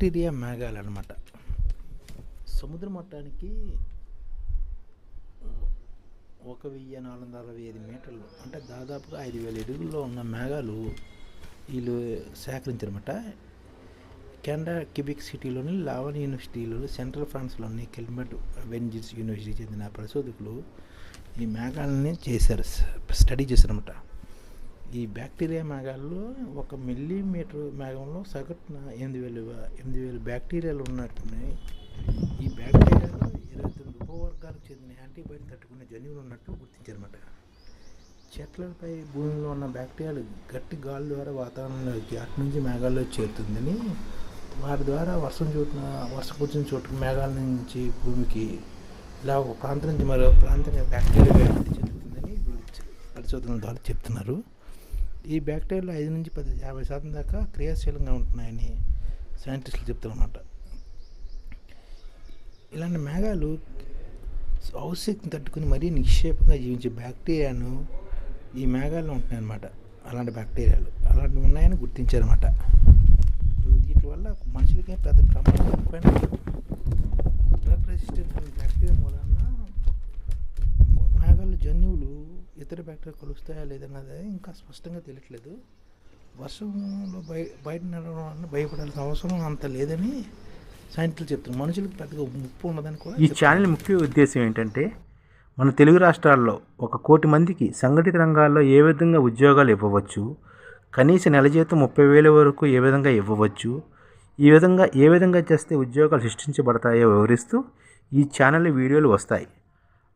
Bacteria మేఘాలు అనమాట సముద్ర మట్టానికి ఒక వెయ్యి నాలుగు వందల అరవై ఐదు మీటర్లు అంటే దాదాపుగా ఐదు వేల అడుగుల్లో ఉన్న మేఘాలు వీళ్ళు సేకరించారన్నమాట. కెనడా కిబిక్ సిటీలోని లావన్ యూనివర్సిటీలో సెంట్రల్ ఫ్రాన్స్లోని కెల్మెట్ వెంజిల్స్ యూనివర్సిటీ చెందిన పరిశోధకులు ఈ మేఘాలని చేశారు స్టడీ చేశారన్నమాట. ఈ బ్యాక్టీరియా మేఘాల్లో ఒక మిల్లీమీటర్ మేఘంలో సగటున ఎనిమిది వేలు ఎనిమిది వేలు బ్యాక్టీరియాలు ఉన్నట్టున్నాయి. ఈ బ్యాక్టీరియాలో ఇరవై తొమ్మిది ఉపవర్గాలకు చెందిన యాంటీబయాటిక్ తట్టుకునే జన్యువులు ఉన్నట్టు గుర్తించారన్నమాట. చెట్లపై భూమిలో ఉన్న బ్యాక్టీరియాలు గట్టి గాలి ద్వారా వాతావరణంలోకి అటు నుంచి మేఘాల్లో చేరుతుందని వాటి ద్వారా వర్షం చోటున వర్షం కూర్చున్న చోటు మేఘాల నుంచి భూమికి ఇలా ఒక ప్రాంతం నుంచి మరో ప్రాంతానికి బ్యాక్టీరియా చెందుతుందని పరిశోధనల ద్వారా చెప్తున్నారు. ఈ బ్యాక్టీరియాలు ఐదు నుంచి పది యాభై శాతం దాకా క్రియాశీలంగా ఉంటున్నాయని సైంటిస్టులు చెప్తారన్నమాట ఇలాంటి మేఘాలు ఔషధిని తట్టుకుని మరీ నిక్షేపంగా జీవించే బ్యాక్టీరియాను ఈ మేఘాల్లో ఉంటున్నాయన్నమాట. అలాంటి బ్యాక్టీరియాలు. అలాంటివి ఉన్నాయని గుర్తించారన్నమాట. వీటి వల్ల మనుషులకి పెద్ద ప్రమాదం పైన డ్రగ్ రెసిస్టెంట్ బ్యాక్టీరియా మూలన మేఘాలు జన్యువులు ఇతర బ్యాక్టీరియా కలుస్తాయా లేదన్నది ఇంకా స్పష్టంగా తెలియట్లేదు. వర్షంలో బయ బయట నడవడం వల్ల భయపడాల్సిన అవసరం అంత లేదని సైంటిస్టులు చెప్తున్నారు. మనుషులకు పెద్దగా ముప్పు ఉన్నదని కూడా ఈ ఛానల్ ముఖ్య ఉద్దేశం ఏంటంటే మన తెలుగు రాష్ట్రాల్లో ఒక కోటి మందికి సంఘటిత రంగాల్లో ఏ విధంగా ఉద్యోగాలు ఇవ్వవచ్చు కనీస నెల జీతం ముప్పై వేల వరకు ఏ విధంగా ఇవ్వవచ్చు ఈ విధంగా ఏ విధంగా చేస్తే ఉద్యోగాలు సృష్టించబడతాయో వివరిస్తూ ఈ ఛానల్ వీడియోలు వస్తాయి.